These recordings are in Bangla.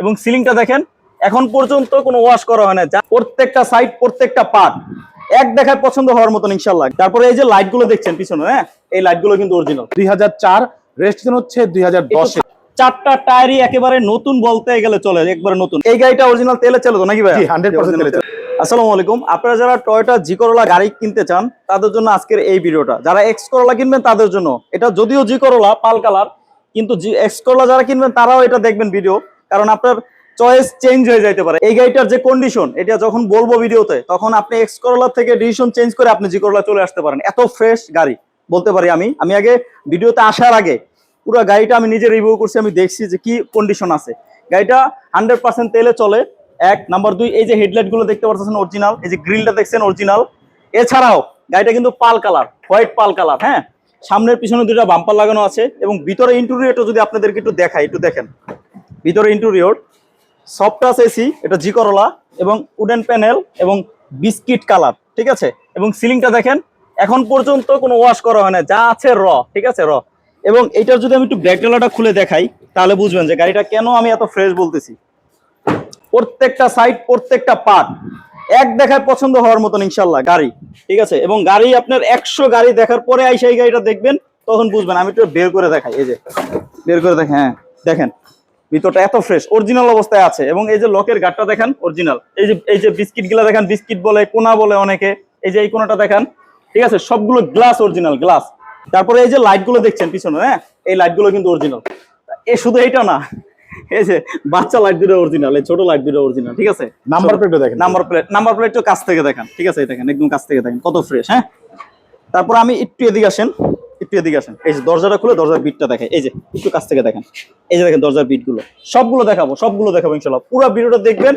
এবং সিলিংটা দেখেন এখন পর্যন্ত কোনো ওয়াশ করা হয় না। প্রত্যেকটা সাইড প্রত্যেকটা পার্ট এক দেখায় পছন্দ হওয়ার মতন ইনশাল্লাহ তারপরে এই যে লাইটগুলো দেখছেন পিছনে হ্যাঁ? এই লাইটগুলো কিন্তু অরিজিনাল দুই হাজার চার রেজিস্ট্রেশন হচ্ছে দুই হাজার দশে চারটা টায়ারই একেবারে নতুন বলতে গেলে চলে একবারে নতুন। এই গাড়িটা অরিজিনাল তেলে চলে তো নাকি ভাই জি, 100% তেলে আসসালামু আলাইকুম। আপনারা যারা টয়োটা জি করোলা গাড়ি কিনতে চান তাদের জন্য আজকের এই ভিডিওটা। যারা এক্স করোলা কিনবেন তাদের জন্য। এটা যদিও জি করোলা পাল কালার কিন্তু জি এক্স করোলা যারা কিনবেন তারাও এটা দেখবেন ভিডিও কারণ আপনার চয়েস চেঞ্জ হয়ে যাইতে পারে। এই গাড়িটার যে কন্ডিশন এটা যখন বলব ভিডিওতে, তখন আপনি এক্স করোলা থেকে ডিসিশন চেঞ্জ করে আপনি জি করোলা চলে আসতে পারেন। এত ফ্রেশ গাড়ি, বলতে পারি আমি। আমি আগে ভিডিওতে আসার আগে পুরো গাড়িটা আমি নিজে রিভিউ করছি, আমি দেখছি যে কি কন্ডিশন আছে। গাড়িটা হান্ড্রেড পার্সেন্ট তেলে চলে। এক নাম্বার দুই, এই যে হেডলাইটগুলো দেখতে পাচ্ছেন অরিজিনাল এই যে গ্রিলটা দেখছেন অরিজিনাল এছাড়াও গাড়িটা কিন্তু pearl colour white pearl colour হ্যাঁ? সামনের পিছনে দুটা বাম্পার লাগানো আছে এবং ভিতরে ইন্টেরিয়রটা যদি আপনাদেরকে একটু দেখাই, একটু দেখেন। ভিতরে ইন্টেরিয়র সফটাস এসি এটা জি করলা এবং উডেন প্যানেল এবং বিস্কিট কালার ঠিক আছে? এবং সিলিংটা দেখেন, এখন পর্যন্ত কোনো ওয়াশ করা হয় না, যা আছে র ঠিক আছে র এবং এইটার যদি আমি একটু ব্যাকডেলাটা খুলে দেখাই, তাহলে বুঝবেন যে গাড়িটা কেন আমি এত ফ্রেশ বলতেছি। প্রত্যেকটা সাইড প্রত্যেকটা পার্ট এক দেখায় পছন্দ হওয়ার মতন ইনশাল্লাহ গাড়ি, ঠিক আছে? এবং গাড়ি আপনার একশো গাড়ি দেখার পরে আইসা এই গাড়িটা দেখবেন, তখন বুঝবেন। আমি একটু বের করে দেখাই, এই যে, বের করে দেখেন হ্যাঁ দেখেন। ভিতরটা এত ফ্রেশ অরিজিনাল অবস্থায় আছে। এবং এই যে লকের গাটটা দেখেন অরিজিনাল এই যে এই যে বিস্কিটগুলা দেখেন বিস্কিট বলে কোনা বলে অনেকে। এই যে এই কোনাটা দেখেন ঠিক আছে? সবগুলো গ্লাস অরিজিনাল গ্লাস তারপরে এই যে লাইটগুলো দেখছেন পিছনে হ্যাঁ? এই লাইটগুলো কিন্তু অরিজিনাল এ শুধু এইটা না এই যে বাচ্চা লাইট দুটো অরিজিনাল এই ছোট লাইট দুটো অরিজিনাল ঠিক আছে? নাম্বার প্লেটও দেখেন। নাম্বার প্লেট নাম্বার প্লেট তো কাছ থেকে দেখেন ঠিক আছে? এই দেখেন একদম কাছ থেকে দেখেন কত ফ্রেশ হ্যাঁ? তারপর আমি একটু এদিকে আসেন। একটু এদিকে আসেন। এই যে দরজাটা খুলে দরজার বিটটা দেখে এই যে, একটু কাছ থেকে দেখেন। এই যে দেখেন দরজার বিটগুলো সবগুলো দেখাবো সবগুলো দেখাবো ইনশাল্লাহ। পুরো ভিডিওটা দেখবেন।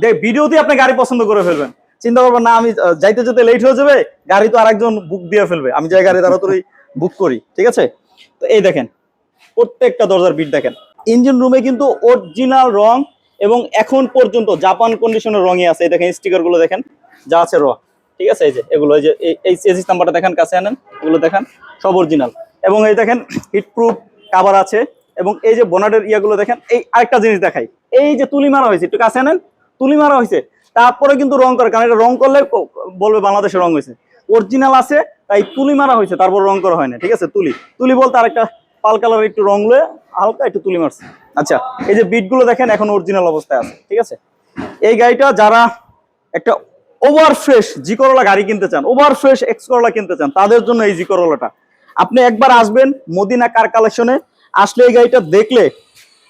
দেখ ভিডিওতে আপনি গাড়ি পছন্দ করে ফেলবেন। চিন্তা করবেন না, আমি যাইতে যেতে লেট হয়ে যাবে, গাড়ি তো আরেকজন বুক দিয়ে ফেলবে। আমি যাই গাড়ি তাড়াতাড়ি বুক করি, ঠিক আছে? তো এই দেখেন, প্রত্যেকটা দরজার বিট দেখেন। ইঞ্জিন রুমে কিন্তু অরিজিনাল রং এবং এখন পর্যন্ত জাপান কন্ডিশনের রঙই আছে। এই দেখেন স্টিকারগুলো দেখেন। যা আছে র ঠিক আছে? এই যে, এগুলো, এই যে, এই- এজিস নাম্বারটা দেখেন, কাছে আনেন। এগুলো দেখেন। সব অরিজিনাল এবং এই দেখেন হিট প্রুফ কাভার আছে। এবং এই যে বোনাটের ইয়াগুলো দেখেন, এই আরেকটা জিনিস দেখাই। এই যে তুলি মারা হয়েছে, একটু কাছে আনেন। তুলি মারা হয়েছে, তারপরে কিন্তু রং করে, কারণ এটা রং করলে বলবে বাংলাদেশে রং হয়েছে। অরিজিনাল আছে, তাই তুলি মারা হয়েছে, তারপর রং করা হয় না, ঠিক আছে? তুলি। তুলি বলতে আরেকটা পাল কালার একটু রং লয়ে হালকা একটু তুলি মারছে। আচ্ছা এই যে বিটগুলো দেখেন, এখন অরিজিনাল অবস্থায় আছে, ঠিক আছে? এই গাড়িটা যারা একটা ওভার ফ্রেশ জি করোলা গাড়ি কিনতে চান ওভার ফ্রেশ এক্স করোলা কিনতে চান, তাদের জন্য এই জি করোলাটা আপনি একবার আসবেন মদিনা কার কালেকশনে আসলে এই গাড়িটা দেখলে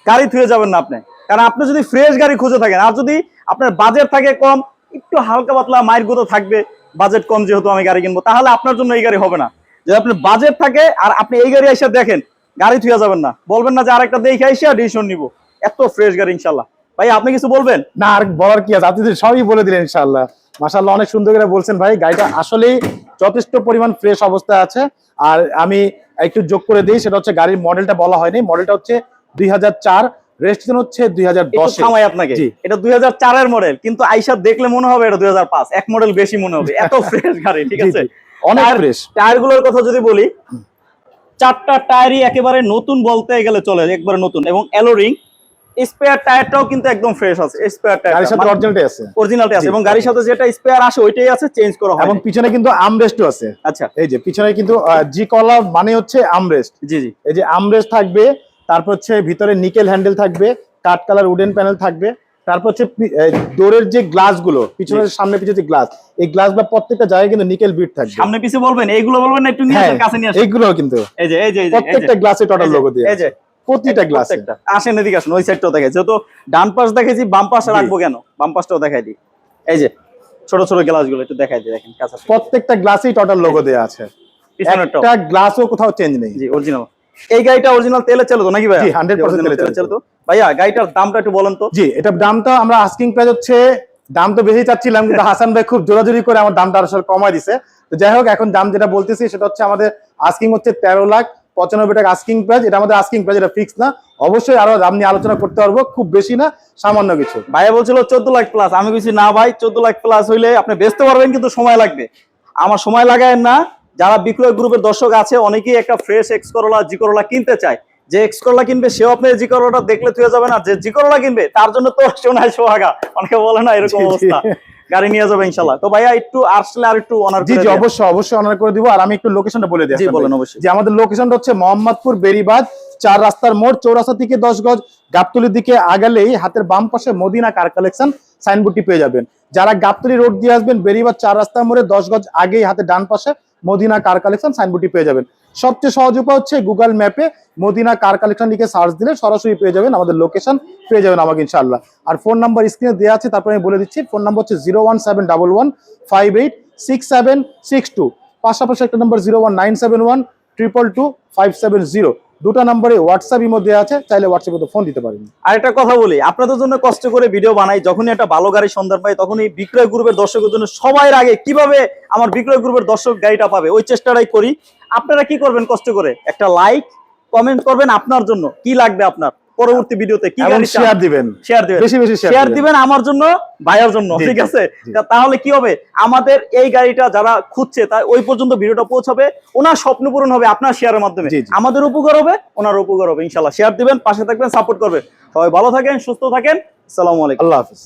গাড়ি থুয়ে যাবেন না আপনি। কারণ আপনি যদি ফ্রেশ গাড়ি খুঁজে থাকেন, আর যদি আপনার বাজেট থাকে কম, একটু হালকা পাতলা মায়ের গুঁতো থাকবে বাজেট কম যেহেতু আমি গাড়ি কিনবো, তাহলে আপনার জন্য এই গাড়ি হবে না। যদি আপনার বাজেট থাকে, আর আপনি এই গাড়ি এসে দেখেন, গাড়ি থুয়ে যাবেন না। বলবেন না যে আরেকটা দেখে এসে ডিসিশন নিবো। এত ফ্রেশ গাড়ি ইনশাল্লাহ ভাই, আপনি কিছু বলবেন? না, আর বলার কি আছে? আপনি সবই বলে দিলেন ইনশাল্লাহ মাশাআল্লাহ, অনেক সুন্দর করে বলছেন ভাই, গাড়িটা আসলেই যথেষ্ট পরিমাণ ফ্রেশ অবস্থায় আছে। আর আমি একটু যোগ করে দিই সেটা হচ্ছে গাড়ির মডেলটা বলা হয়নি। মডেলটা হচ্ছে দুই রেজিস্ট্রেশন হচ্ছে দুই হাজার আপনাকে। এটা দুই হাজার চারের মডেল কিন্তু আইসা দেখলে মনে হবে এটা দুই হাজার পাঁচ। এক মডেল বেশি মনে হবে। এত ফ্রেশ গাড়ি ঠিক আছে। অনেক ফ্রেশ কথা যদি বলি চারটা টায়ারই একেবারে নতুন বলতে গেলে চলে একবারে নতুন। এবং অ্যালোরিং স্পেয়ার টায়ারটাও কিন্তু একদম ফ্রেশ আছে স্পেয়ার গাড়ির সাথে টায়ার অরিজিনালটাই আছে। অরিজিনালটা আছে। এবং গাড়ির সাথে যেটা স্পেয়ার আসে ওইটাই আছে চেঞ্জ করা হয় এবং পিছনে কিন্তু আমরেস্টও আছে। আচ্ছা। এই যে পিছনে কিন্তু জি কলার মানে হচ্ছে আমরেস্ট জি জি। এই যে আমরেস্ট থাকবে তারপর হচ্ছে ভিতরে নিকেল হ্যান্ডেল থাকবে কাঠ কালার উডেন প্যানেল থাকবে তারপর হচ্ছে ডোরের যে গ্লাসগুলো পিছনের সামনে পিছনে যে গ্লাস এই গ্লাসগুলো প্রত্যেকটা জায়গায় কিন্তু নিকেল বিট থাকবে। সামনে পিছে বলবেন এইগুলো বলবেন না একটু নিয়ে হ্যাঁ কাছে নিয়ে আসেন। এইগুলো কিন্তু। এই যে, এই যে প্রত্যেকটা গ্লাসে টোটাল লোগো দিয়ে এই যে প্রতিটা গ্লাসে। আসেন এদিকে আসুন ওই সাইডটাও দেখাই। যেহেতু ডান পাশ দেখেছি বাম পাশে রাখব কেন? বাম পাশটাও দেখাই দিই। এই যে ছোট ছোট একটু দেখাই দিই দেখেন কাছে প্রত্যেকটা গ্লাসেই টোটাল লোগো আছে। একটা গ্লাসও কোথাও চেঞ্জ নেই। জি অরিজিনাল এই গাড়িটা অরিজিনাল তেলে নাকি ভাই জি, 100% তেলে চলে। ভাইয়া গাড়িটার দামটা একটু বলেন তো। জি এটার দামটা আমরা আস্কিং প্রাইস হচ্ছে দাম তো বেশি চাচ্ছিলাম কিন্তু হাসান ভাই খুব জোরাজুরি করে আমার দামটা আসলে কমাই দিছে। তো যাই হোক এখন দাম যেটা বলতেছি সেটা হচ্ছে আমাদের আস্কিং হচ্ছে তেরো লাখ পঁচানব্বই টাকা আস্কিং প্রাইস এটা আমাদের আস্কিং প্রাইস এটা ফিক্স না। অবশ্যই আরও দাম নিয়ে আলোচনা করতে পারব খুব বেশি না সামান্য কিছু। ভাইয়া বলছিল চোদ্দ লাখ প্লাস আমি বলছি না ভাই চোদ্দ লাখ প্লাস হইলে আপনি বেচতে পারবেন কিন্তু সময় লাগবে। আমার সময় লাগায় না। যারা বিক্রয় গ্রুপের দর্শক আছে অনেকেই একটা ফ্রেশ এক্স করোলা জি করোলা কিনতে চায়। যে এক্স করলা কিনবে সেও আপনি জি করলাটা দেখলে তুই যাবে না। যে জি করলা কিনবে তার জন্য তো সোনায় সোহাগা। অনেকে বলে না এরকম। অবস্থা। গাড়ি নিয়ে যাবে তো ভাইয়া একটু আসলে আর একটু অনার জি জি অবশ্যই অবশ্যই অনার করে দিব। আর আমি একটু লোকেশনটা বলে দিই জি বলেন অবশ্যই। যে আমাদের লোকেশনটা হচ্ছে মোহাম্মদপুর বেরিবাদ চার রাস্তার মোড় চৌরাস্তা থেকে দশ গজ গাবতলির দিকে আগালেই হাতের বাম পাশে মদিনা কার কালেকশন সাইনবোর্ডটি পেয়ে যাবেন। যারা গাবতলি রোড দিয়ে আসবেন বেরিবাদ চার রাস্তার মোড়ে দশ গজ আগেই হাতে ডান পাশে মদিনা কার কালেকশন সাইনবোর্ডটি পেয়ে যাবেন। সবচেয়ে সহজ উপায় হচ্ছে গুগল ম্যাপে মদিনা কার কালেকশন লিখে সার্চ দিলে সরাসরি পেয়ে যাবেন, আমাদের লোকেশন পেয়ে যাবেন আমাকে ইনশাল্লাহ আর ফোন নাম্বার স্ক্রিনে দেওয়া আছে, তারপরে আমি বলে দিচ্ছি ফোন নাম্বার হচ্ছে zero one seven double one five eight six seven six two পাশাপাশি একটা number zero one nine seven one triple two five seven zero দুটো নম্বরে হোয়াটসঅ্যাপ দেওয়া আছে, চাইলে হোয়াটসঅ্যাপে তো ফোন দিতে পারেন। আর একটা কথা বলি, আপনাদের জন্য কষ্ট করে ভিডিও বানাই, যখনই একটা ভালো গাড়ির সন্ধান পাই তখন এই বিক্রয় গ্রুপের দর্শকের জন্য সবার আগে কীভাবে আমার বিক্রয় গ্রুপের দর্শক গাড়িটা পাবে, ওই চেষ্টাটাই করি। আপনারা কি করবেন কষ্ট করে? একটা লাইক কমেন্ট করবেন আপনার জন্য, কি লাগবে আপনার? পরবর্তী ভিডিওতে কি গাড়ি শেয়ার দিবেন। শেয়ার দিবেন। বেশি বেশি শেয়ার দিবেন। আমার জন্য ভাইয়ার জন্য ঠিক আছে? তাহলে কি হবে? আমাদের এই গাড়িটা যারা খুঁজছে তাই ওই পর্যন্ত ভিডিওটা পৌঁছাবে। ওনার স্বপ্ন পূরণ হবে আপনার শেয়ারের মাধ্যমে। আমাদের উপকার হবে ওনার উপকার হবে ইনশাআল্লাহ। শেয়ার দিবেন পাশে থাকবেন সাপোর্ট করবে সবাই ভালো থাকেন সুস্থ থাকেন। আসসালামু আলাইকুম। আল্লাহ হাফিজ।